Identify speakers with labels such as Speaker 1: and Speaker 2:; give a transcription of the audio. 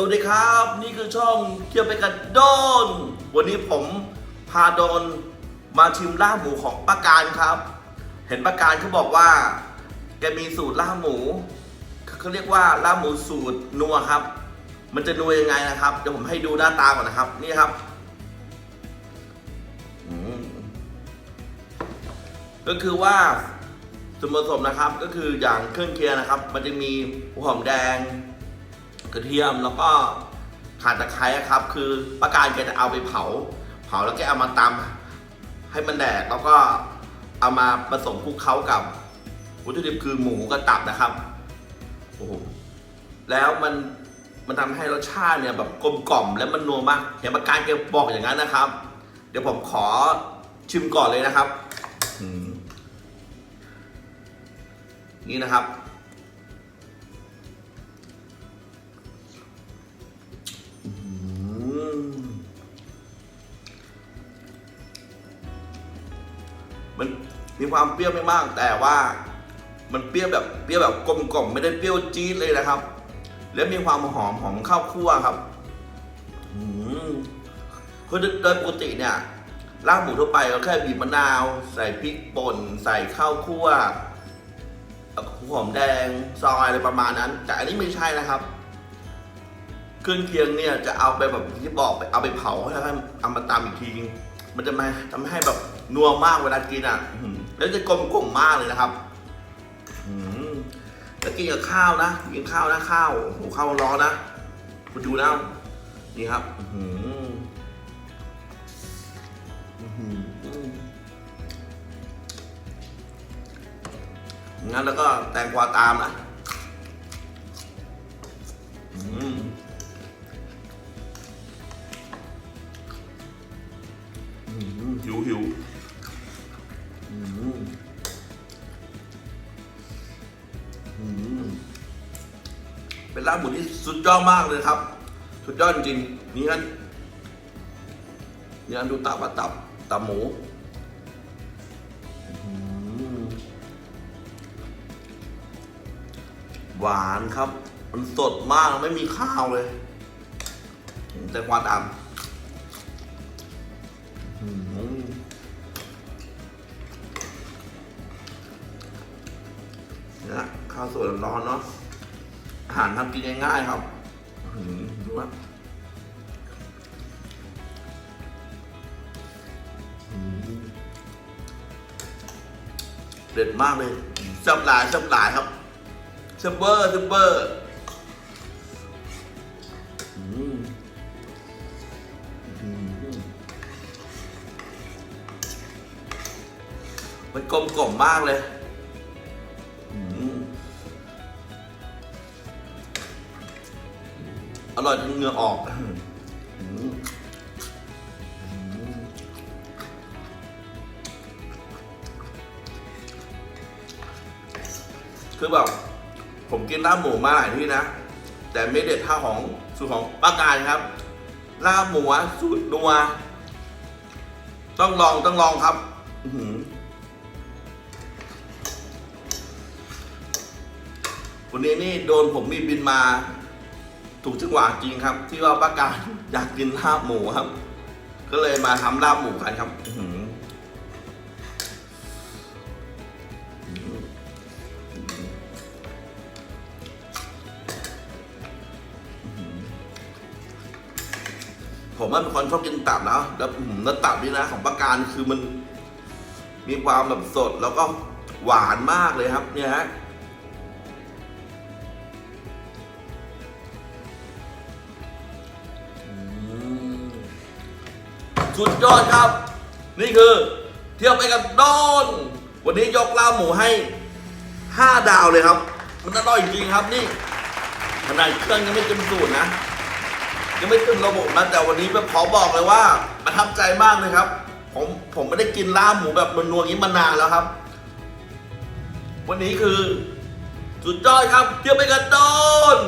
Speaker 1: สวัสดีครับ นี่คือช่องเที่ยวไปกันโดน วันนี้ผมพาโดนมาชิมลาบหมูของป้าการครับ เห็นป้าการเขาบอกว่า แกมีสูตรลาบหมูเขาเรียกว่าลาบหมูสูตรนัวครับ มันจะนัวยังไงนะครับเดี๋ยวผมให้ดูหน้าตาก่อนนะครับ นี่ครับก็คือว่าส่วนผสมนะครับก็คืออย่างเครื่องเคียงนะครับ มันจะมีหัวหอมแดง กระเทียมแล้วก็ข่าตะไคร้ครับ คือป้าการแกจะเอาไปเผา เผาแล้วแกเอามาตำให้มันแดกแล้วก็เอามาผสมคลุกเคล้ากับวัตถุดิบคือหมูกับตับนะครับโอ้โหแล้วมันมันทำให้รสชาติเนี่ยแบบกลมกล่อมและมันนัวมากเห็นป้าการแกบอกอย่างนั้นนะครับ เดี๋ยวผมขอชิมก่อนเลยนะครับนี่นะครับ มีความเปรี้ยวไม่มากแต่ว่ามันเปรี้ยวแบบเปรี้ยวแบบกลมกล่อมไม่ได้เปรี้ยวจี๊ดเลยนะครับ แล้วมีความหอมของข้าวคั่วครับคือโดยปกติเนี่ยลาบหมูทั่วไปเราแค่บีบมะนาว ใส่พริกป่น ใส่ข้าวคั่วหอมแดงซอยอะไรประมาณนั้น แต่อันนี้ไม่ใช่นะครับเครื่องเคียงเนี่ยจะเอาไปแบบที่บอกไปเอาไปเผาแล้วให้เอามาตำอีกทีมันจะมาทำให้แบบนัวมากเวลากินอะ แล้วจะกลมกล่อมมากเลยนะครับอื้อหือแล้วกินกับข้าวนะกินข้าวนะข้าวโอ้ข้าวร้อนนะคุณดูนะนี่ครับอื้อหืออื้อหืองั้นแล้วก็แตงกวาตามนะหิวหิว อืมอืมเป็นรานหมูที่สุดยอดมากเลยครับ สุดยอดจริงนี่กันนี่กันดูตับว่าตับตับหมูหวานครับ มันสดมากไม่มีข้าวเลย แต่ความตาม นี่ยข้าวสวยร้อนๆเนาะอาหารทำกินง่ายๆครับหือดูว่าเด็ดมากเลยซับหลายซับหลายครับซับเบอร์ซับเบอร์มันกลมกล่อมมากเลย อร่อยจนเหงื่อออกคือแบบผมกินลาบหมูมาหลายที่นะ แต่ไม่เด็ดเท่าของสูตรของป้าการครับลาบหมูสูตรนัวต้องลองต้องลองครับอืวันนี้นี่โดนผมมีบินมา ถูกจังหวะจริงครับ ที่ว่าป้าการอยากกินลาบหมูครับ ก็เลยมาทำลาบหมูกันครับอืผมว่าเป็นคนชอบกินตับนะแล้วอื้อหือแล้วตับนี่นะของป้าการคือมัน มีความแบบสดแล้วก็หวานมากเลยครับ เนี่ยฮะ สุดยอดครับ นี่คือเที่ยวไปกับโดนวันนี้ยกลาหมูให้ 5 ดาวเลยครับมันอร่อยจริงครับนี่ขนาดเครื่องยังไม่เต็มสูตรนะ ยังไม่เต็มระบบนะแต่วันนี้ขอบอกเลยว่าประทับใจมากเลยครับ ผมผมไม่ได้กินลาหมูแบบนัวๆอย่างนี้มานานแล้วครับ วันนี้คือสุดยอดครับเที่ยวไปกับโดน